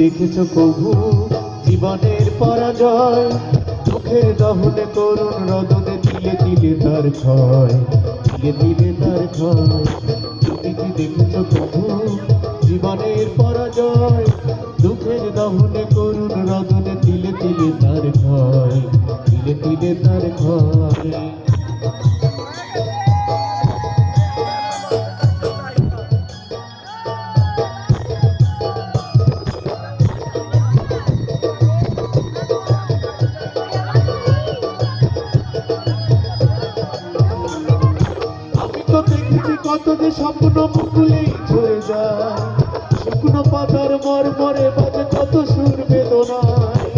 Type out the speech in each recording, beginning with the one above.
দেখেছ প্রভু, জীবনের পরাজয়। চোখের দহনে করুণ রদনে তিলে তিলে তার ক্ষয়। তিলে তিলে তার ক্ষয়। তুমি কি দেখেছ প্রভু, জীবনের পরাজয়? দুঃখের দহনে করুণ রদনে তিলে তিলে তার ক্ষয়। তিলে তিলে তার ক্ষয়। কত যে স্বপ্ন মুকুলেই ঝরে যায়। শুকনো পাতার মরমরে বাজে কত সুর বেদনায়।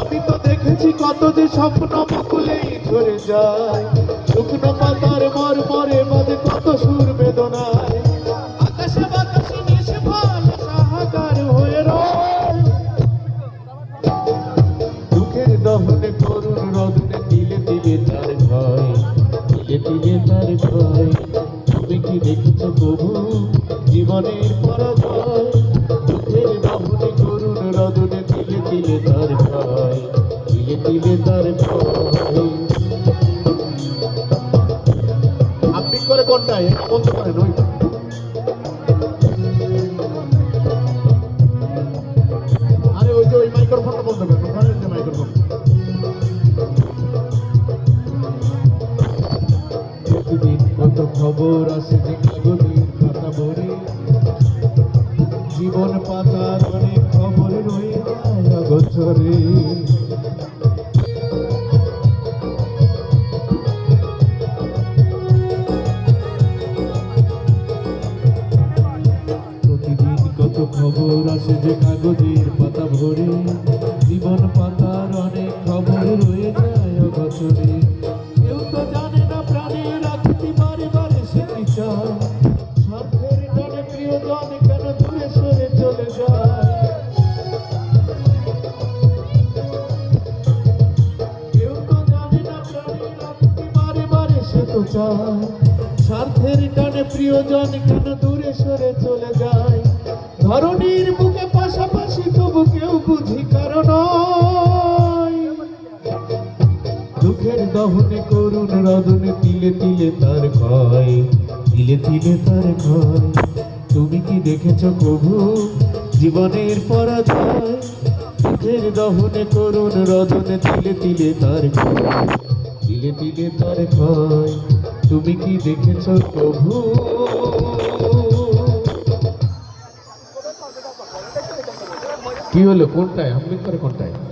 আমি তো দেখেছি কত যে স্বপ্ন মুকুলেই ঝরে যায়। শুকনো দেখেছ প্রভু, জীবনের পরাজয়, দুঃখের দহনে করুণ রদনে তিলে তিলে তার ভয়, তিলে তিলে তার ভয়। আপনি করে কোনটাই এটা বলতে পারেন ওইটা আরে ওই ওই মাইক্রোফোনটা বন্ধ করেন ওখানে যে মাইক্রোফোন প্রতিদিন কত খবর আসে যে জীবন পাতার অনেক খবর রয়ে যায় খবর আসে যে কাগজের পাতা ভরে, জীবন পাতার অনেক খবর রয়ে যায় কেউ তো জানে না প্রাণের আকৃতি বারে বারে সে কি চায়। কেন দূরে সরে চলে যায়। কেউ তো জানে না বারে বারে স্বার্থের টানে প্রিয়জন কেন দূরে সরে চলে যায়? ধরনীর বুকে পাশাপাশি তবু কেউ বুঝি কারণ দুঃখের দহনে করুণ রদনে তিলে তিলে তার ক্ষয় তিলে তিলে তার ক্ষয় তুমি কি দেখেছ প্রভু? জীবনের পরাজয় দহনে করুন রদনে তিলে তিলে তার তিলে তিলে তার ক্ষয় তুমি কি দেখেছ প্রভু? কি হলো? কোনটায়? আমি করে কোনটায়?